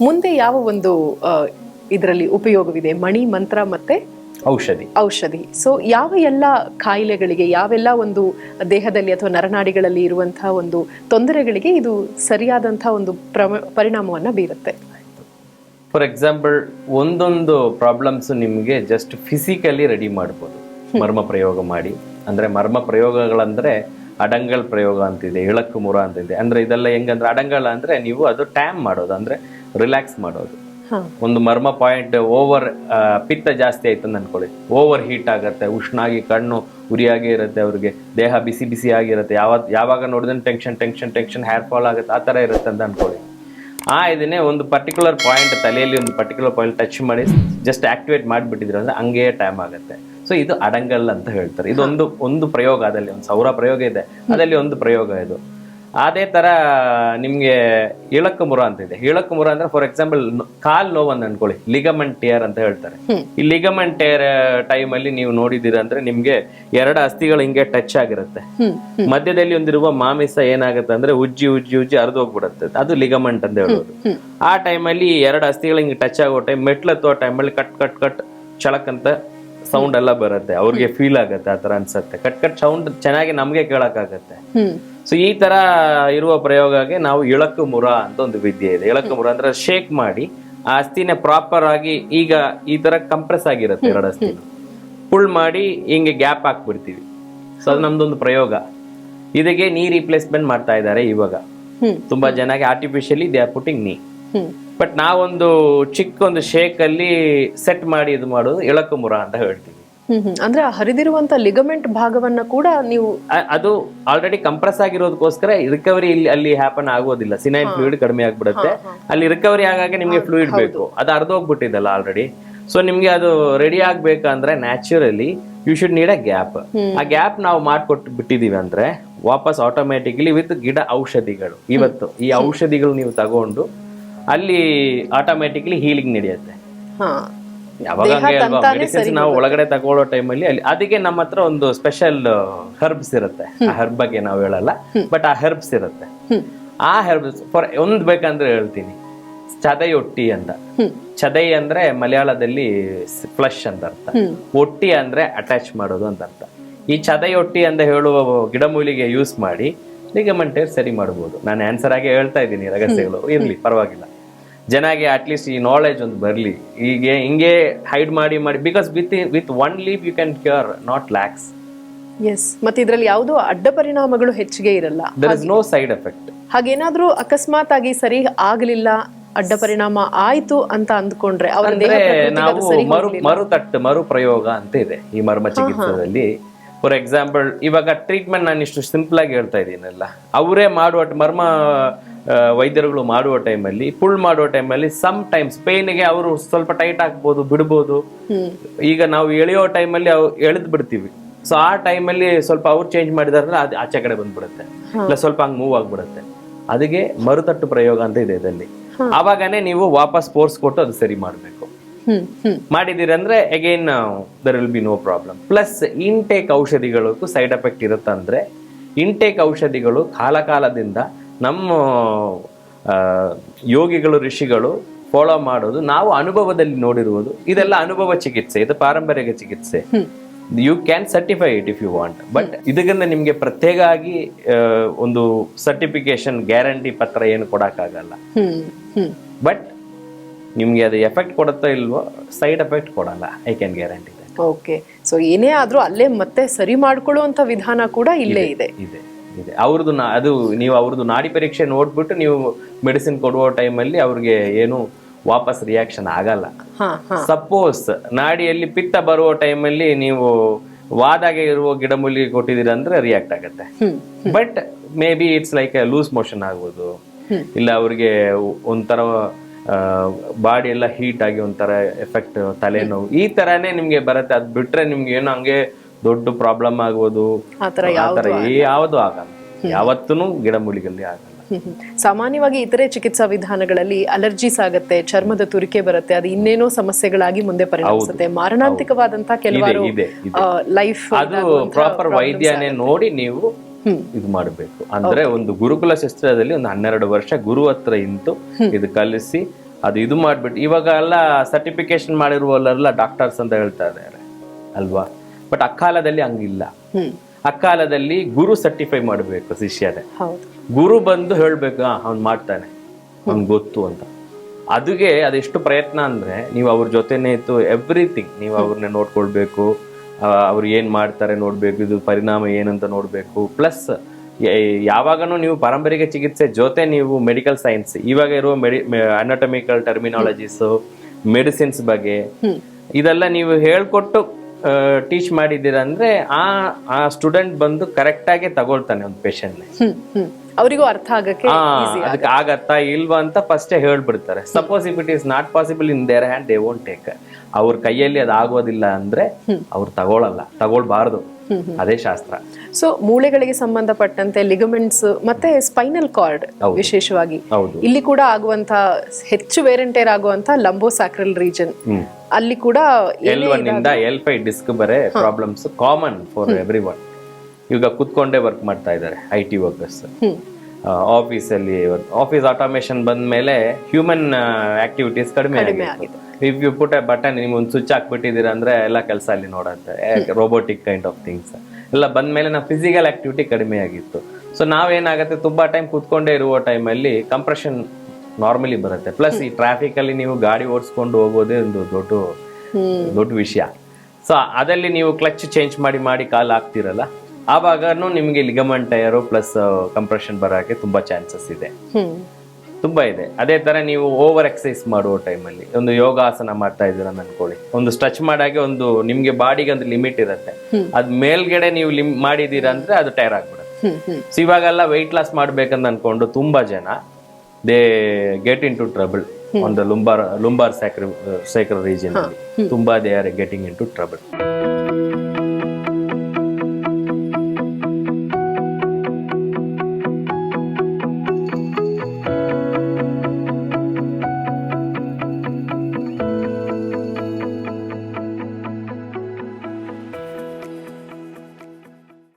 ಮುಂದೆ ಯಾವ ಒಂದು ಇದರಲ್ಲಿ ಉಪಯೋಗವಿದೆ? ಮಣಿ ಮಂತ್ರ ಮತ್ತೆ ಔಷಧಿ. ಔಷಧಿ. ಸೊ ಯಾವ ಎಲ್ಲ ಕಾಯಿಲೆಗಳಿಗೆ ಯಾವೆಲ್ಲ ಒಂದು ದೇಹದಲ್ಲಿ ಅಥವಾ ನರನಾಡಿಗಳಲ್ಲಿ ಇರುವಂತಹ ಒಂದು ತೊಂದರೆಗಳಿಗೆ ಇದು ಸರಿಯಾದಂತಹ ಒಂದು ಪರಿಣಾಮವನ್ನು ಬೀರುತ್ತೆ? ಫಾರ್ ಎಕ್ಸಾಂಪಲ್ ಒಂದೊಂದು ಪ್ರಾಬ್ಲಮ್ಸ್ ನಿಮಗೆ ಜಸ್ಟ್ ಫಿಸಿಕಲಿ ರೆಡಿ ಮಾಡ್ಬೋದು. ಮರ್ಮ ಪ್ರಯೋಗ ಮಾಡಿ. ಅಂದ್ರೆ ಮರ್ಮ ಪ್ರಯೋಗಗಳಂದ್ರೆ ಅಡಂಗಲ್ ಪ್ರಯೋಗ ಅಂತಿದೆ ಇಳಕ್ಕು ಮುರ ಅಂತಿದೆ. ಅಂದ್ರೆ ಇದೆಲ್ಲ ಹೆಂಗಂದ್ರೆ ಅಡಂಗಳ ಅಂದ್ರೆ ನೀವು ಅದು ಟ್ಯಾಮ್ ಮಾಡೋದು ಅಂದ್ರೆ ರಿಲ್ಯಾಕ್ಸ್ ಮಾಡೋದು. ಒಂದು ಮರ್ಮ ಪಾಯಿಂಟ್ ಓವರ್ ಪಿತ್ತ ಜಾಸ್ತಿ ಆಯ್ತು ಅಂತ ಅನ್ಕೊಳ್ಳಿ. ಓವರ್ ಹೀಟ್ ಆಗುತ್ತೆ ಉಷ್ಣಾಗಿ ಕಣ್ಣು ಉರಿಯಾಗಿ ಇರುತ್ತೆ ಅವ್ರಿಗೆ ದೇಹ ಬಿಸಿ ಬಿಸಿ ಆಗಿರುತ್ತೆ. ಯಾವ ಯಾವಾಗ ನೋಡಿದ್ರೆ tension tension tension hair fall ಆಗುತ್ತೆ ಆ ಥರ ಇರುತ್ತೆ ಅಂತ ಅನ್ಕೊಳ್ಳಿ. ಆ ಇದನ್ನೇ ಒಂದು ಪರ್ಟಿಕ್ಯುಲರ್ ಪಾಯಿಂಟ್ ತಲೆಯಲ್ಲಿ ಒಂದು ಪರ್ಟಿಕ್ಯುಲರ್ ಪಾಯಿಂಟ್ ಟಚ್ ಮಾಡಿ ಜಸ್ಟ್ ಆಕ್ಟಿವೇಟ್ ಮಾಡಿಬಿಟ್ಟಿದ್ರೆ ಅಂದ್ರೆ ಹಂಗೆ ಟೈಮ್ ಆಗುತ್ತೆ. ಸೊ ಇದು ಅಡಂಗಲ್ ಅಂತ ಹೇಳ್ತಾರೆ. ಇದೊಂದು ಒಂದು ಪ್ರಯೋಗ ಅದಲ್ಲಿ ಒಂದು ಸೌರ ಪ್ರಯೋಗ ಇದೆ. ಅದಲ್ಲಿ ಒಂದು ಪ್ರಯೋಗ ಇದು. ಅದೇ ತರ ನಿಮ್ಗೆ ಇಳಕ್ಕ ಮುರ ಅಂತ ಇದೆ. ಇಳಕ್ಕ ಮುರ ಅಂದ್ರೆ ಫಾರ್ ಎಕ್ಸಾಂಪಲ್ ಕಾಲ್ ನೋವು ಅಂತ ಅನ್ಕೊಳ್ಳಿ. ಲಿಗಮೆಂಟ್ ಟಿಯರ್ ಅಂತ ಹೇಳ್ತಾರೆ. ಈ ಲಿಗಮೆಂಟ್ ಟಿಯರ್ ಟೈಮ್ ಅಲ್ಲಿ ನೀವು ನೋಡಿದೀರ ಅಂದ್ರೆ ನಿಮ್ಗೆ ಎರಡು ಅಸ್ಥಿಗಳು ಹಿಂಗೆ ಟಚ್ ಆಗಿರುತ್ತೆ. ಮಧ್ಯದಲ್ಲಿ ಒಂದಿರುವ ಮಾಮಿಸ ಏನಾಗುತ್ತೆ ಅಂದ್ರೆ ಉಜ್ಜಿ ಉಜ್ಜಿ ಉಜ್ಜಿ ಹರಿದು ಹೋಗ್ಬಿಡುತ್ತೆ ಅದು ಲಿಗಮೆಂಟ್ ಅಂತ ಹೇಳೋದು. ಆ ಟೈಮಲ್ಲಿ ಎರಡು ಅಸ್ಥಿಗಳು ಹಿಂಗೆ ಟಚ್ ಆಗೋ ಟೈಮ್ ಮೆಟ್ಲತ್ತೋ ಟೈಮಲ್ಲಿ ಕಟ್ ಕಟ್ ಕಟ್ ಚಳಕ್ ಅಂತ ಸೌಂಡ್ ಎಲ್ಲ ಬರುತ್ತೆ ಅವ್ರಿಗೆ ಫೀಲ್ ಆಗುತ್ತೆ ಆತರ ತರ ಅನ್ಸುತ್ತೆ. ಕಟ್ ಕಟ್ ಸೌಂಡ್ ಚೆನ್ನಾಗಿ ನಮ್ಗೆ ಕೇಳಕ್ಕಾಗತ್ತೆ. ಸೊ ಈ ತರ ಇರುವ ಪ್ರಯೋಗಕ್ಕೆ ನಾವು ಇಳಕು ಮುರ ಅಂತ ಒಂದು ವಿದ್ಯೆ ಇದೆ. ಇಳಕು ಮುರ ಅಂದ್ರೆ ಶೇಕ್ ಮಾಡಿ ಆ ಅಸ್ಥಿನ ಪ್ರಾಪರ್ ಆಗಿ ಈಗ ಈ ತರ ಕಂಪ್ರೆಸ್ ಆಗಿರುತ್ತೆ ಎರಡು ಅಸ್ಥಿ ಪುಲ್ ಮಾಡಿ ಹಿಂಗೆ ಗ್ಯಾಪ್ ಹಾಕ್ಬಿಡ್ತೀವಿ. ಸೊ ಅದು ನಮ್ದೊಂದು ಪ್ರಯೋಗ. ಇದಕ್ಕೆ ನೀ ರಿಪ್ಲೇಸ್ಮೆಂಟ್ ಮಾಡ್ತಾ ಇದ್ದಾರೆ ಇವಾಗ. ತುಂಬಾ ಜನಕ್ಕೆ artificially they are putting knee but ನಾವೊಂದು ಚಿಕ್ಕ ಒಂದು ಶೇಕ್ ಅಲ್ಲಿ ಸೆಟ್ ಮಾಡಿ ಇದು ಮಾಡೋದು ಎಳಕುಮುರ ಅಂತ ಹೇಳ್ತೀವಿ. ಅಂದ್ರೆ ಹರಿದಿರುವಂತ ಲಿಗಮೆಂಟ್ ಭಾಗವನ್ನ ಕೂಡ ನೀವು ಅದು ಆಲ್ರೆಡಿ ಕಂಪ್ರೆಸ್ ಆಗಿರೋದಕ್ಕೋಸ್ಕರ ರಿಕವರಿ ಇಲ್ಲಿ ಅಲ್ಲಿ ಹ್ಯಾಪನ್ ಆಗೋದಿಲ್ಲ. ಸಿನೈನ್ ಫ್ಲೂಯಿಡ್ ಕಡಿಮೆ ಆಗ್ಬಿಡುತ್ತೆ. ಅಲ್ಲಿ ರಿಕವರಿ ಆಗಾಗ ನಿಮ್ಗೆ ಫ್ಲೂಯಿಡ್ ಬೇಕು. ಅದು ಅರ್ಧೋಗ್ಬಿಟ್ಟಿದಲ್ಲ ಆಲ್ರೆಡಿ ಸೊ ನಿಮ್ಗೆ ಅದು ರೆಡಿ ಆಗ್ಬೇಕಂದ್ರೆ naturally you should need a gap ಆ ಗ್ಯಾಪ್ ನಾವು ಮಾಡ್ಕೊಟ್ಟು ಬಿಟ್ಟಿದೀವಿ ಅಂದ್ರೆ ವಾಪಸ್ ಆಟೋಮ್ಯಾಟಿಕ್ಲಿ ವಿತ್ ಗಿಡ ಔಷಧಿಗಳು. ಇವತ್ತು ಈ ಔಷಧಿಗಳು ನೀವು ತಗೊಂಡು ಅಲ್ಲಿ ಆಟೋಮ್ಯಾಟಿಕ್ಲಿ ಹೀಲಿಂಗ್ ನಡೆಯುತ್ತೆ. ಹಾ. ಯಾವಾಗ ಹಂಗೆ ಅಲ್ವಾ? ಮೆಡಿಸಿನ್ಸ್ ನಾವು ಒಳಗಡೆ ತಗೊಳ್ಳೋ ಟೈಮಲ್ಲಿ ಅಲ್ಲಿ ಅದಕ್ಕೆ ನಮ್ಮ ಹತ್ರ ಒಂದು ಸ್ಪೆಷಲ್ ಹರ್ಬ್ಸ್ ಇರುತ್ತೆ. ಆ ಹರ್ಬ್ ಬಗ್ಗೆ ನಾವು ಹೇಳಲ್ಲ ಬಟ್ ಆ ಹರ್ಬ್ಸ್ ಇರುತ್ತೆ. ಆ ಹರ್ಬ್ಸ್ ಫಾರ್ ಒಂದ್ ಬೇಕಂದ್ರೆ ಹೇಳ್ತೀನಿ. ಚದೈ ಒಟ್ಟಿ ಅಂತ. ಚದೈ ಅಂದ್ರೆ ಮಲಯಾಳದಲ್ಲಿ ಫ್ಲಶ್ ಅಂತ ಅರ್ಥ. ಒಟ್ಟಿ ಅಂದ್ರೆ ಅಟ್ಯಾಚ್ ಮಾಡೋದು ಅಂತ ಅರ್ಥ. ಈ ಒಟ್ಟಿ ಅಂತ ಹೇಳುವ ಗಿಡಮೂಲಿಗೆ ಯೂಸ್ ಮಾಡಿ ಲಿಗಮೆಂಟ್ ಸರಿ ಮಾಡಬಹುದು ನಾನು ಆನ್ಸರ್ ಆಗಿ ಹೇಳ್ತಾ ಇದ್ದೀನಿ ರಹಸ್ಯಗಳು. ಇರ್ಲಿ ಪರವಾಗಿಲ್ಲ. ಜನಗೆ ಅಟ್ಲೀಸ್ಟ್ ಈ ನಾಲೆಜ್ ಒಂದು ಬರಲಿ. ಹೀಗೆ ಹಿಂಗೆ ಹೈಡ್ ಮಾಡಿ ಮಾಡಿ because with with one leave you can cure not lax S ಮತ್ತೆ ಇದರಲ್ಲಿ ಯಾವುದೋ ಅಡ್ಡ ಪರಿಣಾಮಗಳು ಹೆಚ್ಚಿಗೆ ಇರಲ್ಲ. There is no side effect ಹಾಗೇನಾದ್ರೂ ಅಕಸ್ಮಾತ್ ಆಗಿ ಸರಿ ಆಗಲಿಲ್ಲ ಅಡ್ಡ ಪರಿಣಾಮ ಆಯ್ತು ಅಂತ ಅಂದ್ಕೊಂಡ್ರೆ ಅವರ ನಾವು ಮರು ಮರುತಟ್ಟು ಮರು ಪ್ರಯೋಗ ಅಂತ ಇದೆ ಈ ಮರ್ಮ ಚಿಕಿತ್ಸೆಯಲ್ಲಿ. ಫಾರ್ ಎಕ್ಸಾಂಪಲ್ ಇವಾಗ ಟ್ರೀಟ್ಮೆಂಟ್ ನಾನು ಇಷ್ಟು ಸಿಂಪಲ್ ಆಗಿ ಹೇಳ್ತಾ ಇದ್ದೀನಲ್ಲ. ಅವರೇ ಮಾಡುವ ಮರ್ಮ ವೈದ್ಯರುಗಳು ಮಾಡುವ ಟೈಮಲ್ಲಿ ಪುಲ್ ಮಾಡುವ ಟೈಮಲ್ಲಿ ಸಮ್ ಟೈಮ್ಸ್ ಪೇನ್ಗೆ ಅವರು ಸ್ವಲ್ಪ ಟೈಟ್ ಹಾಕ್ಬೋದು ಬಿಡ್ಬೋದು. ಈಗ ನಾವು ಎಳೆಯೋ ಟೈಮಲ್ಲಿ ಎಳೆದು ಬಿಡ್ತೀವಿ. ಸೊ ಆ ಟೈಮಲ್ಲಿ ಸ್ವಲ್ಪ ಅವ್ರು ಚೇಂಜ್ ಮಾಡಿದಾರೆ ಅದು ಆಚೆ ಕಡೆ ಬಂದ್ಬಿಡುತ್ತೆ. ಇಲ್ಲ ಸ್ವಲ್ಪ ಹಂಗೆ ಮೂವ್ ಆಗ್ಬಿಡುತ್ತೆ. ಅದಕ್ಕೆ ಮರುತಟ್ಟು ಪ್ರಯೋಗ ಅಂತ ಇದೆ ಇದರಲ್ಲಿ. ಆವಾಗನೇ ನೀವು ವಾಪಸ್ ಫೋರ್ಸ್ ಕೊಟ್ಟು ಅದು ಸರಿ ಮಾಡಬೇಕು. ಹ್ಮ್ ಹ್ಮ್. ಮಾಡಿದಿರಿ ಅಂದ್ರೆ again there will be no problem plus intake ಔಷಧಿಗಳಿಗೂ side effect ಇರುತ್ತಂದ್ರೆ ಇನ್ಟೇಕ್ ಔಷಧಿಗಳು ಕಾಲ ಕಾಲದಿಂದ ನಮ್ಮ ಯೋಗಿಗಳು ಋಷಿಗಳು ಫಾಲೋ ಮಾಡೋದು ನಾವು ಅನುಭವದಲ್ಲಿ ನೋಡಿರುವುದು ಇದೆಲ್ಲ ಅನುಭವ ಚಿಕಿತ್ಸೆ ಇದು ಪಾರಂಪರಿಕ ಚಿಕಿತ್ಸೆ. You can certify it if you want but ಇದಕ್ಕಿಂತ ನಿಮಗೆ ಪ್ರತ್ಯೇಕ ಆಗಿ ಒಂದು ಸರ್ಟಿಫಿಕೇಶನ್ ಗ್ಯಾರಂಟಿ ಪತ್ರ ಏನು ಕೊಡಕ್ಕಾಗಲ್ಲ. ಬಟ್ ನಿಮ್ಗೆ ಅದು ಎಫೆಕ್ಟ್ ಕೊಡುತ್ತಾ ಇಲ್ವೋ ಸೈಡ್ ಎಫೆಕ್ಟ್ ಕೊಡಲ್ಲ I can guarantee okay so ಏನೇ ಆದ್ರೂ ಅಲ್ಲೇ ಮತ್ತೆ ಸರಿ ಮಾಡ್ಕೊಳ್ಳುವಂತ ವಿಧಾನ ಕೂಡ ಇಲ್ಲೇ ಇದೆ. ಇದೆ. ಇದೆ. ಅವ್ರದ್ದು ನಾ ಅದು ನೀವು ಅವ್ರದ್ದು ನಾಡಿ ಪರೀಕ್ಷೆ ನೋಡ್ಬಿಟ್ಟು ನೀವು ಮೆಡಿಸಿನ್ ಕೊಡುವ ಟೈಮಲ್ಲಿ ಅವ್ರಿಗೆ ಏನು ವಾಪಸ್ ರಿಯಾಕ್ಷನ್ ಆಗಲ್ಲ. ಸಪೋಸ್ ನಾಡಿಯಲ್ಲಿ ಪಿತ್ತ ಬರುವ ಟೈಮಲ್ಲಿ ನೀವು ವಾದಾಗೆ ಇರುವ ಗಿಡಮೂಲಿಗೆ ಕೊಟ್ಟಿದ್ದೀರ ಅಂದ್ರೆ ರಿಯಾಕ್ಟ್ ಆಗುತ್ತೆ. But maybe it's like loose motion ಆಗ್ಬೋದು. ಇಲ್ಲ ಅವ್ರಿಗೆ ಒಂಥರ ಬಾಡಿ ಎಲ್ಲ ಹೀಟ್ ಆಗಿ ಒಂಥರ ಎಫೆಕ್ಟ್ ತಲೆನೋವು ಈ ತರಾನೇ ನಿಮ್ಗೆ ಬರುತ್ತೆ. ಅದ್ ಬಿಟ್ರೆ ನಿಮ್ಗೆ ಏನೋ ಹಂಗೆ ದೊಡ್ಡ ಪ್ರಾಬ್ಲಮ್ ಆಗ್ಬೋದು ಆತರ ಯಾವುದು ಆಗಲ್ಲ. ಯಾವತ್ತೂ ಗಿಡಮೂಲಿಕೆಯಲ್ಲಿ ಆಗಲ್ಲ. ಸಾಮಾನ್ಯವಾಗಿ ಇತರೆ ಚಿಕಿತ್ಸಾ ವಿಧಾನಗಳಲ್ಲಿ ಅಲರ್ಜೀಸ್ ಆಗುತ್ತೆ ಚರ್ಮದ ತುರಿಕೆ ಬರುತ್ತೆ ಅದು ಇನ್ನೇನೋ ಸಮಸ್ಯೆಗಳಾಗಿ ಮುಂದೆ ಪರಿಣಮಿಸುತ್ತೆ. ಮಾರಣಾಂತಿಕವಾದಂತಹ ಕೆಲವರು. ಲೈಫ್ ಅದು ಪ್ರಾಪರ್ ವೈದ್ಯನೇ ನೋಡಿ ನೀವು ಇದು ಮಾಡಬೇಕು. ಅಂದ್ರೆ ಒಂದು ಗುರುಕುಲ ಶಸ್ತ್ರದಲ್ಲಿ ಒಂದು ಹನ್ನೆರಡು ವರ್ಷ ಗುರು ಹತ್ರ ಇಂತು ಇದು ಕಲಿಸಿ ಅದು ಇದು ಮಾಡ್ಬಿಟ್ಟು ಇವಾಗ ಎಲ್ಲ ಸರ್ಟಿಫಿಕೇಶನ್ ಮಾಡಿರುವಲ್ಲೆಲ್ಲ ಡಾಕ್ಟರ್ಸ್ ಅಂತ ಹೇಳ್ತಾ ಇದ್ದಾರೆ. ಅಲ್ವಾ? ಬಟ್ ಅಕ್ಕಾಲದಲ್ಲಿ ಹಂಗಿಲ್ಲ. ಅಕ್ಕಾಲದಲ್ಲಿ ಗುರು ಸರ್ಟಿಫೈ ಮಾಡಬೇಕು ಶಿಷ್ಯನೇ. ಗುರು ಬಂದು ಹೇಳ್ಬೇಕು ಅವ್ನು ಮಾಡ್ತಾನೆ. ಅವ್ನ್ ಗೊತ್ತು ಅಂತ. ಅದಕ್ಕೆ ಅದೆಷ್ಟು ಪ್ರಯತ್ನ ಅಂದ್ರೆ ನೀವು ಅವ್ರ ಜೊತೆನೇ ಇತ್ತು ಎವ್ರಿಥಿಂಗ್ ನೀವು ಅವ್ರನ್ನ ನೋಡ್ಕೊಳ್ಬೇಕು ಅವ್ರು ಏನ್ ಮಾಡ್ತಾರೆ ನೋಡ್ಬೇಕು ಇದು ಪರಿಣಾಮ ಏನಂತ ನೋಡ್ಬೇಕು. ಪ್ಲಸ್ ಯಾವಾಗನು ನೀವು ಪಾರಂಪರಿಕ ಚಿಕಿತ್ಸೆ ಜೊತೆ ನೀವು ಮೆಡಿಕಲ್ ಸೈನ್ಸ್ ಇವಾಗ ಇರುವ ಮೆಡಿ ಅನಾಟಮಿಕಲ್ ಟರ್ಮಿನಾಲಜೀಸ್ ಮೆಡಿಸಿನ್ಸ್ ಬಗ್ಗೆ ಇದೆಲ್ಲ ನೀವು ಹೇಳ್ಕೊಟ್ಟು ಟೀಚ್ ಮಾಡಿದ್ದೀರಾ ಅಂದ್ರೆ ಆ ಆ ಸ್ಟೂಡೆಂಟ್ ಬಂದು ಕರೆಕ್ಟ್ ಆಗಿ ತಗೊಳ್ತಾನೆ ಒಂದು ಹ್ಮ್. ಅವರಿಗೂ ಅರ್ಥ ಆಗಕ್ಕೆ ಅದಕ್ಕೆ ಆಗತ್ತಾ. ಇಲ್ವಾ ಅಂತ ಫಸ್ಟೇ ಹೇಳ್ಬಿಡ್ತಾರೆ. Suppose if it is not possible in their hand they won't take ಅವ್ರ ಕೈಯಲ್ಲಿ ಅದು ಆಗೋದಿಲ್ಲ ಅಂದ್ರೆ ಅವ್ರು ತಗೊಳಲ್ಲ ತಗೊಳ್ಬಾರ್ದು. ಅದೇ ಶಾಸ್ತ್ರ. ಸೊ ಮೂಳೆಗಳಿಗೆ ಸಂಬಂಧಪಟ್ಟಂತೆ ಲಿಗಮೆಂಟ್ಸ್ ಮತ್ತೆ ಸ್ಪೈನಲ್ ಕಾರ್ಡ್ ವಿಶೇಷವಾಗಿ. ಹೌದು. ಇಲ್ಲಿ ಕೂಡ ಆಗುವಂತ ಹೆಚ್ಚು ವೇರೆಂಟೇರ್ ಆಗುವಂತ ಲಂಬೋ ಸ್ಯಾಕ್ರಲ್ ರೀಜನ್ ಅಲ್ಲಿ ಕೂಡ ಎಲ್ ಒನ್ ಇಂದ ಎಲ್ ಫೈ ಡಿಸ್ಕ್ ಬರೇ problems common for every one ಈಗ ಕುತ್ಕೊಂಡೇ ವರ್ಕ್ ಮಾಡ್ತಾ ಇದ್ದಾರೆ ಐ ಟಿ ವರ್ಕರ್ಸ್ ಆಫೀಸಲ್ಲಿ ಆಫೀಸ್ ಆಟೋಮೇಶನ್ ಬಂದ ಮೇಲೆ ಹ್ಯೂಮನ್ ಆಕ್ಟಿವಿಟೀಸ್ ಕಡಿಮೆ ಆಗಿದೆ. If you put a button ನಿಮ್ಗೆ ಒಂದು ಸ್ವಿಚ್ ಹಾಕ್ಬಿಟ್ಟಿದ್ದೀರಾ ಅಂದ್ರೆ ಎಲ್ಲ ಕೆಲಸ ಅಲ್ಲಿ ನೋಡುತ್ತೆ. ರೋಬೋಟಿಕ್ ಕೈಂಡ್ ಆಫ್ ಥಿಂಗ್ಸ್ ಎಲ್ಲ ಬಂದ ಮೇಲೆ ನಾವು ಫಿಸಿಕಲ್ ಆಕ್ಟಿವಿಟಿ ಕಡಿಮೆ ಆಗಿತ್ತು. ಸೊ ನಾವೇನಾಗುತ್ತೆ ತುಂಬಾ ಟೈಮ್ ಕುತ್ಕೊಂಡೇ ಇರುವ ಟೈಮಲ್ಲಿ ಕಂಪ್ರೆಷನ್ ನಾರ್ಮಲಿ ಬರುತ್ತೆ. ಪ್ಲಸ್ ಈ ಟ್ರಾಫಿಕ್ ಅಲ್ಲಿ ನೀವು ಗಾಡಿ ಓಡಿಸ್ಕೊಂಡು ಹೋಗೋದೇ ಒಂದು ದೊಡ್ಡ ದೊಡ್ಡ ವಿಷಯ. ಸೊ ಅದಲ್ಲಿ ನೀವು ಕ್ಲಚ್ ಚೇಂಜ್ ಮಾಡಿ ಮಾಡಿ ಕಾಲ್ ಹಾಕ್ತಿರಲ್ಲ? ಆವಾಗನು ನಿಮಗೆ ಲಿಗಮೆಂಟ್ ಟೈರು ಪ್ಲಸ್ ಕಂಪ್ರೆಷನ್ ಬರೋಕ್ಕೆ ತುಂಬಾ ಚಾನ್ಸಸ್ ಇದೆ. ತುಂಬ ಇದೆ. ಅದೇ ತರ ನೀವು ಓವರ್ ಎಕ್ಸಸೈಸ್ ಮಾಡುವ ಟೈಮಲ್ಲಿ ಒಂದು ಯೋಗಾಸನ ಮಾಡ್ತಾ ಇದ್ದೀರಾ ಅನ್ಕೊಳ್ಳಿ. ಒಂದು ಸ್ಟ್ರೆಚ್ ಮಾಡಾಗೆ ಒಂದು ನಿಮ್ಗೆ ಬಾಡಿಗೆ ಒಂದು ಲಿಮಿಟ್ ಇರುತ್ತೆ. ಅದ್ ಮೇಲ್ಗಡೆ ನೀವು ಲಿಮ್ ಮಾಡಿದೀರಾ ಅಂದ್ರೆ ಅದು ಟೈರ್ ಆಗ್ಬಿಡುತ್ತೆ. ಸೊ ಇವಾಗೆಲ್ಲ ವೆಯ್ಟ್ ಲಾಸ್ ಮಾಡ್ಬೇಕಂತ ಅನ್ಕೊಂಡು ತುಂಬಾ ಜನ they get into trouble ಒಂದು lumbar lumbar sacral sacral region ತುಂಬಾ they are getting into trouble